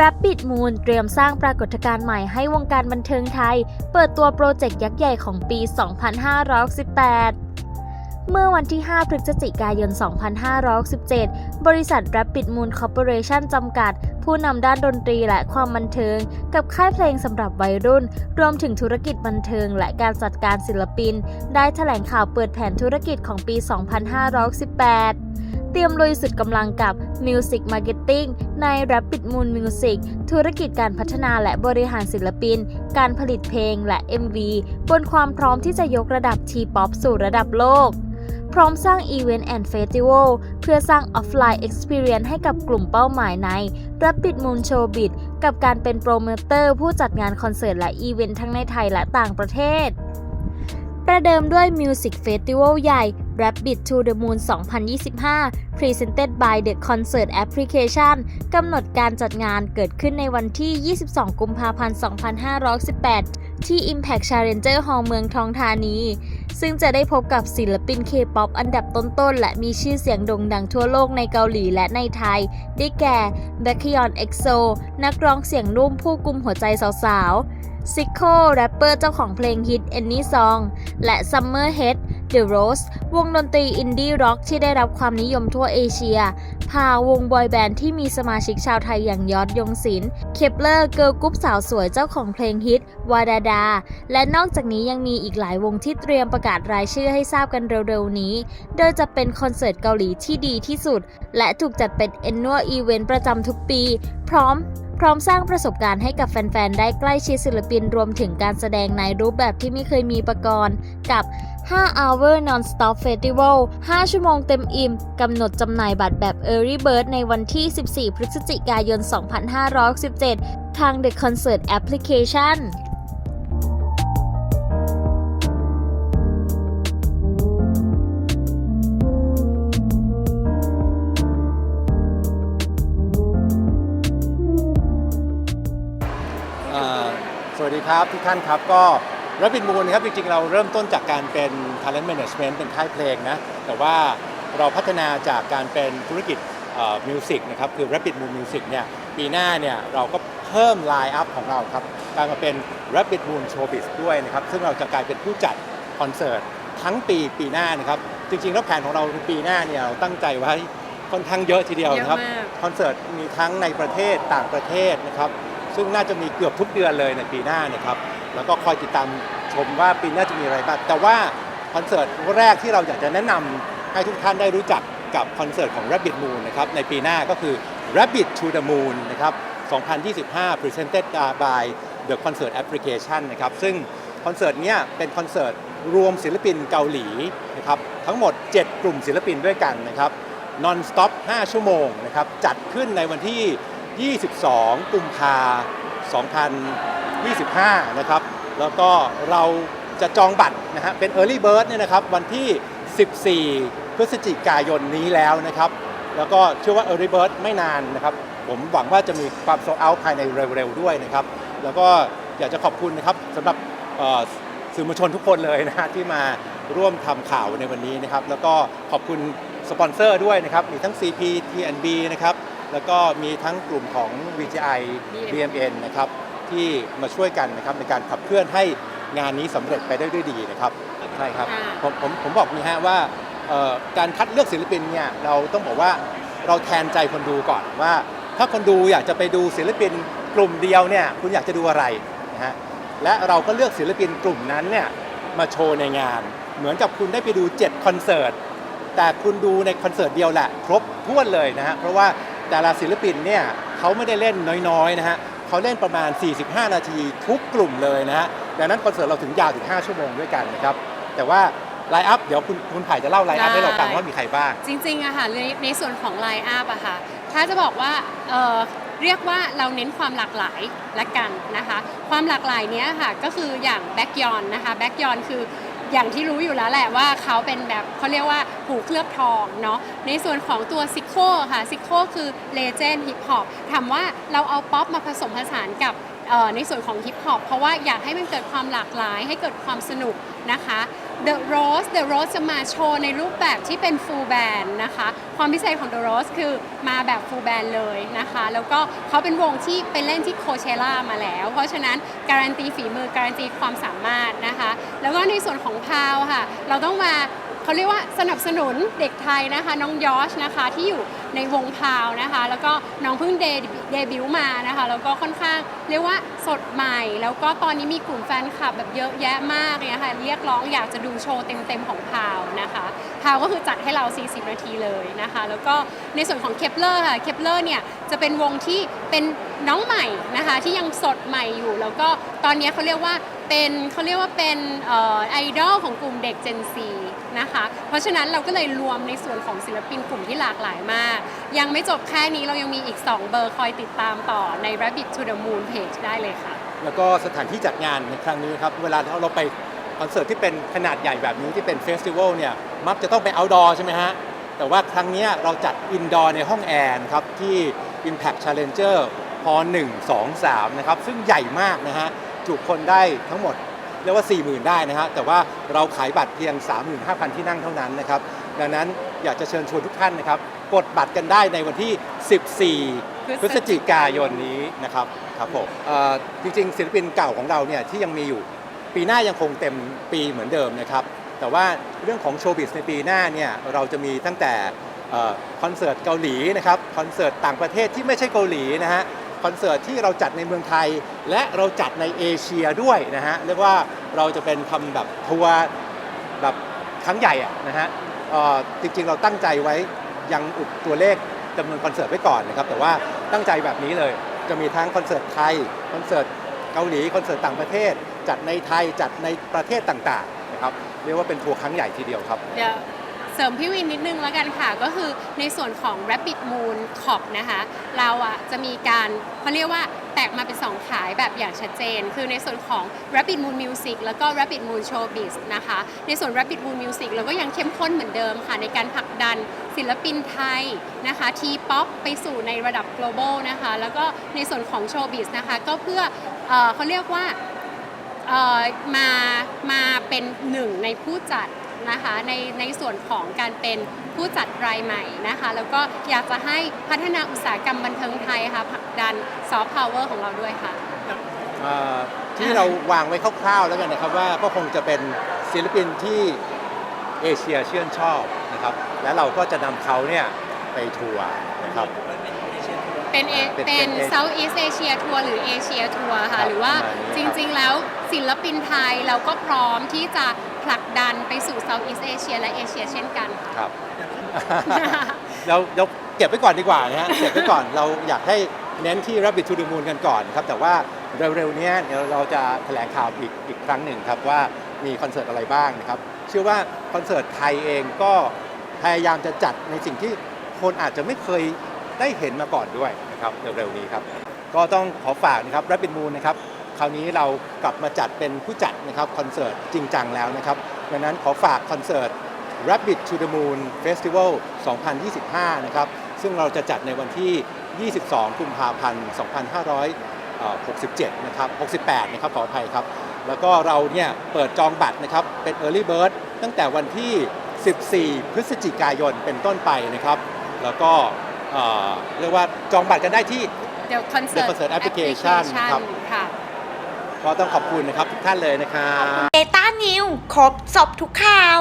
Rabbit Moon เตรียมสร้างปรากฏการณ์ใหม่ให้วงการบันเทิงไทย เปิดตัวโปรเจกต์ยักษ์ใหญ่ของปี 2568เมื่อวันที่ 5 พฤศจิกายน 2567บริษัท Rabbit Moon Corporation จำกัด ผู้นำด้านดนตรีและความบันเทิง กับค่ายเพลงสำหรับวัยรุ่น รวมถึงธุรกิจบันเทิงและการจัดการศิลปิน ได้แถลงข่าวเปิดแผนธุรกิจของปี 2518 เตรียมลุยสุดกำลังกับ Music Marketing ใน Rapid Moon Music ธุรกิจการพัฒนาและบริหารศิลปิน การผลิตเพลงและ MV บนความพร้อมที่จะยกระดับ T-POP สู่ระดับโลก พร้อมสร้าง Event and Festival เพื่อสร้าง Offline Experience ให้กับกลุ่มเป้าหมายใน Rapid Moon Showbiz กับการเป็นโปรโมเตอร์ผู้จัดงานคอนเสิร์ตและอีเวนต์ทั้งในไทยและต่างประเทศประเดิมด้วย Music Festival ใหญ่ Rabbit to the Moon 2025 Presented by The Concert Application กำหนดการจัดงานเกิดขึ้นในวันที่ 22 กุมภาพันธ์ 2518 ที่ Impact Challenger Hall เมืองทองธานี ซึ่งจะได้พบกับศิลปิน K-POP อันดับต้นๆ และมีชื่อเสียงโด่งดังทั่วโลกในเกาหลีและในไทย ได้แก่ b a c k y o n EXO นักร้องเสียงนุ่มผู้กุมหัวใจสาวๆ ซิโคแรปเปอร์เจ้าของเพลงฮิต Any Song และ Summer Head The Rose วงดนตรีอินดี้ร็อกที่ได้รับความนิยมทั่วเอเชีย พาวงบอยแบนด์ที่มีสมาชิกชาวไทยอย่างยอดยงศิลป์เคปเลอร์เกิร์ลกรุ๊ปสาวสวยเจ้าของเพลงฮิตวาดาดา และนอกจากนี้ยังมีอีกหลายวงที่เตรียมประกาศรายชื่อให้ทราบกันเร็วๆนี้ โดยจะเป็นคอนเสิร์ตเกาหลีที่ดีที่สุด และถูกจัดเป็น annual event ประจำทุกปี พร้อม พร้อมสร้างประสบการณ์ให้กับแฟน ๆ ได้ใกล้ชิดศิลปินรวมถึงการแสดงในรูปแบบที่ไม่เคยมีประกอนกับ 5 hour non-stop festival 5 ชั่วโมงเต็มอิ่ม กำหนดจำหน่ายบัตรแบบ early bird ในวันที่ 14 พฤศจิกายน 2517 ทาง The Concert Application ดีครับทุกท่านครับก็รับบินมูลนะครับจริงๆ เราเริ่มต้นจากการเป็น talent management เป็นค่ายเพลงนะแต่ว่าเราพัฒนาจากการเป็นธุรกิจมิวสิกนะครับคือ Rapid Moon Music เนี่ยปีหน้าเนี่ยเราก็เพิ่มไลน์อัพของเราครับกลายมาเป็น Rapid Moon Showbiz ด้วยนะครับซึ่งเราจะกลายเป็นผู้จัดคอนเสิร์ตทั้งปีปีหน้านะครับจริงๆแล้วแผนของเราปีหน้าเนี่ยเราตั้งใจไว้ค่อนข้างเยอะทีเดียวนะครับเยอะมากคอนเสิร์ตมีทั้งในประเทศต่างประเทศนะครับ ซึ่งน่าจะมีเกือบทุกเดือนเลยในปีหน้านะครับ แล้วก็คอยติดตามชมว่าปีหน้าจะมีอะไรบ้าง แต่ว่าคอนเสิร์ตแรกที่เราอยากจะแนะนำให้ทุกท่านได้รู้จักกับคอนเสิร์ตของ Rabbit Moon นะครับ ในปีหน้าก็คือ Rabbit to the Moon นะครับ 2025 Presented by The Concert Application นะครับ ซึ่งคอนเสิร์ตเนี้ยเป็นคอนเสิร์ตรวมศิลปินเกาหลีนะครับ ทั้งหมด 7 กลุ่มศิลปินด้วยกันนะครับ non stop 5ชั่วโมงนะครับ จัดขึ้นในวันที่ 22 กุมภา2025 นะครับ แล้วก็เราจะจองบัตรนะฮะเป็น Early Bird เนี่ยนะครับวันที่ 14 พฤศจิกายนนี้แล้วนะครับ แล้วก็เชื่อว่า Early Bird ไม่นานนะครับ ผมหวังว่าจะมีความโซเอาภายในเร็วๆด้วยนะครับ แล้วก็อยากจะขอบคุณนะครับสำหรับสื่อมวลชนทุกคนเลยนะฮะที่มาร่วมทำข่าวในวันนี้นะครับ แล้วก็ขอบคุณสปอนเซอร์ด้วยนะครับ มีทั้ง CP TNB นะครับ แล้วก็มีทั้งกลุ่มของ VGI BMN นะครับที่มาช่วยกันนะครับในการขับเคลื่อนให้งานนี้สำเร็จไปได้ด้วยดีนะครับใช่ครับค่ะผมผมผมบอกนี่ฮะว่าเอ่อการคัดเลือกศิลปินเนี่ยเราต้องบอกว่าเราแทนใจคนดูก่อนว่า ถ้าคนดูอยากจะไปดูศิลปินกลุ่มเดียวเนี่ยคุณอยากจะดูอะไรนะฮะและเราก็เลือกศิลปินกลุ่มนั้นเนี่ยมาโชว์ในงาน เหมือนกับคุณได้ไปดู 7 คอนเสิร์ตแต่คุณดูในคอนเสิร์ตเดียวแหละ ครบถ้วนเลยนะฮะเพราะว่า แต่ละศิลปินเนี่ยเขาไม่ได้เล่นน้อยๆนะฮะเขาเล่นประมาณ 45 นาทีทุกกลุ่มเลยนะฮะดังนั้นคอนเสิร์ตเราถึงยาวถึง 5 ชั่วโมงด้วยกันนะครับแต่ว่าไลน์อัพเดี๋ยวคุณคุณไผ่จะเล่าไลน์อัพให้เราฟังว่ามีใครบ้าง จริงๆอะค่ะในในส่วนของไลน์อัพอะค่ะถ้าจะบอกว่าเอ่อเรียกว่าเราเน้นความหลากหลายละกันนะคะ ความหลากหลายเนี้ยค่ะก็คืออย่างแบ็กยอนนะคะแบ็กยอนคือ อย่างที่รู้อยู่แล้วแหละว่าเขาเป็นแบบเขาเรียกว่าหูเคลือบทองเนาะในส่วนของตัวซิโคค่ะซิโคคือเลเจนด์ฮิปฮอปถามว่าเราเอาป๊อปมาผสมผสานกับในส่วนของฮิปฮอปเพราะว่าอยากให้มันเกิดความหลากหลายให้เกิดความสนุกนะคะ The Rose The Rose จะมาโชว์ในรูปแบบที่เป็น full band นะคะ ความพิเศษของ The Rose คือมาแบบ full band เลยนะคะ แล้วก็เขาเป็นวงที่ไปเล่นที่โคเชล่ามาแล้ว เพราะฉะนั้นการันตีฝีมือการันตีความสามารถนะคะ แล้วก็ในส่วนของพาวค่ะ เราต้องมาเขาเรียกว่าสนับสนุนเด็กไทยนะคะ น้องยอชนะคะที่อยู่ ในวงพาวนะคะ แล้วก็น้องเพิ่งเดบิวต์มานะคะ แล้วก็ค่อนข้างเรียกว่าสดใหม่ แล้วก็ตอนนี้มีกลุ่มแฟนคลับแบบเยอะแยะมากเนี่ยค่ะเรียกร้องอยากจะดูโชว์เต็มๆของพาวนะคะพาวก็คือจัดให้เรา 40 นาทีเลยนะคะ แล้วก็ในส่วนของเคปเลอร์ค่ะเคปเลอร์เนี่ยจะเป็นวงที่เป็นน้องใหม่นะคะที่ยังสดใหม่อยู่ แล้วก็ตอนนี้เขาเรียกว่าเป็นเขาเรียกว่าเป็นไอดอลของกลุ่มเด็ก Gen Z นะคะ เพราะฉะนั้นเราก็เลยรวมในส่วนของศิลปินกลุ่มที่หลากหลายมากยังไม่จบแค่นี้เรายังมีอีก 2 เบอร์คอยติดตามต่อใน Rabbit to the Moon Page ได้เลยค่ะ แล้วก็สถานที่จัดงานในครั้งนี้ครับ เวลาเราไปคอนเสิร์ตที่เป็นขนาดใหญ่แบบนี้ที่เป็นเฟสติวัลเนี่ย มักจะต้องไป outdoor ใช่ไหมฮะ แต่ว่าครั้งนี้เราจัด indoor ในห้องแอร์ครับที่ Impact Challenger พอ1 2 3 นะครับ ซึ่งใหญ่มากนะฮะ จุคนได้ทั้งหมดเรียกว่า 40,000 ได้นะฮะ แต่ว่าเราขายบัตรเพียง 35,000 ที่นั่งเท่านั้นนะครับ ดังนั้นอยากจะเชิญชวนทุกท่านนะครับ กดบัตรกันได้ในวันที่ 14 พฤศจิกายนนี้นะครับครับผมเอ่อจริงๆศิลปินเก่าของเราเนี่ยที่ยังมีอยู่ปีหน้ายังคงเต็มปีเหมือนเดิมนะครับแต่ว่าเรื่องของโชว์บิสในปีหน้าเนี่ยเราจะมีตั้งแต่เอ่อคอนเสิร์ตเกาหลีนะครับคอนเสิร์ตต่างประเทศที่ไม่ใช่เกาหลีนะฮะคอนเสิร์ตที่เราจัดในเมืองไทย และเราจัดในเอเชียด้วยนะฮะเรียกว่าเราจะเป็นทำแบบทัวร์แบบครั้งใหญ่อะนะฮะ เอ่อจริงๆ เราตั้งใจไว้ยังอุดตัวเลขจำนวนคอนเสิร์ตไว้ก่อนนะครับ แต่ว่าตั้งใจแบบนี้เลยจะมีทั้งคอนเสิร์ตไทยคอนเสิร์ตเกาหลีคอนเสิร์ตต่างประเทศ จัดในไทยจัดในประเทศต่างๆนะครับเรียกว่าเป็นทัวร์ครั้งใหญ่ทีเดียวครับ เดี๋ยว เสริมพี่วินนิดนึงแล้วกันค่ะ ก็คือในส่วนของ Rabbit Moon Cop นะคะ เราอะจะมีการเขาเรียกว่าแตกมาเป็น 2 ขายแบบอย่างชัดเจน คือในส่วนของ Rabbit Moon Music แล้วก็ Rabbit Moon Showbiz นะคะ ในส่วน Rabbit Moon Music เราก็ยังเข้มข้นเหมือนเดิมค่ะ ในการผลักดันศิลปินไทยนะคะทีป๊อปไปสู่ในระดับ global นะคะ แล้วก็ในส่วนของ Showbiz นะคะ ก็เพื่อเออเขาเรียกว่ามามาเป็นหนึ่งในผู้จัด นะคะในในส่วนของการเป็นผู้จัดรายใหม่นะคะ แล้วก็อยากจะให้พัฒนาอุตสาหกรรมบันเทิงไทยค่ะผลักดันซอฟต์พาวเวอร์ของเราด้วยค่ะ เอ่อที่เราวางไว้คร่าวๆแล้วกันนะครับว่าก็คงจะเป็นศิลปินที่เอเชียเชื่นชอบนะครับและเราก็จะนำเขาเนี่ยไปทัวร์นะครับ เป็นเอเป็นเป็นเป็น Southeast Asia ทัวร์หรือเอเชียทัวร์ครัค่ะ บหรือว่าประมาณนี้จครับ ริงๆแล้วศิลปินไทยเราก็พร้อมที่จะ ผลักดันไปสู่ Southeast Asia และเอเชียเช่นกันค่ะ ครับ เราเราเก็บไว้ก่อนดีกว่านะฮะ เก็บไว้ก่อนเราอยากให้เน้นที่ Rabbit to the Moon กันก่อนครับ แต่ว่าเร็วๆเนี้ยเดี๋ยวเราจะแถลงข่าวอีกอีกครั้งหนึ่งครับว่ามีคอนเสิร์ตอะไรบ้างนะครับ เชื่อว่าคอนเสิร์ตไทยเองก็พยายามจะจัดในสิ่งที่คนอาจจะไม่เคยได้เห็นมาก่อนด้วยนะครับเร็วๆนี้ครับ ก็ต้องขอฝากนะครับ Rabbit Moon นะครับ คราวนี้เรากลับมาจัดเป็นผู้จัดนะครับคอนเสิร์ตจริงจังแล้วนะครับดังนั้นขอฝากคอนเสิร์ต Rabbit to the Moon Festival 2025 นะครับ ซึ่งเราจะจัดในวันที่ 22 กุมภาพันธ์ 2567 นะครับ 68 นะครับ ขออภัยครับ แล้วก็เราเนี่ยเปิดจองบัตรนะครับ เป็น Early Bird ตั้งแต่วันที่ 14 พฤศจิกายนเป็นต้นไปนะครับ แล้วก็เอ่อเรียกว่าจองบัตรกันได้ที่เดี๋ยวคอนเสิร์ The ต Concert Application ครับค่ะ ก็ต้องขอบคุณนะครับทุกท่านเลยนะครับ เดต้านิวครบสอบทุกข่าว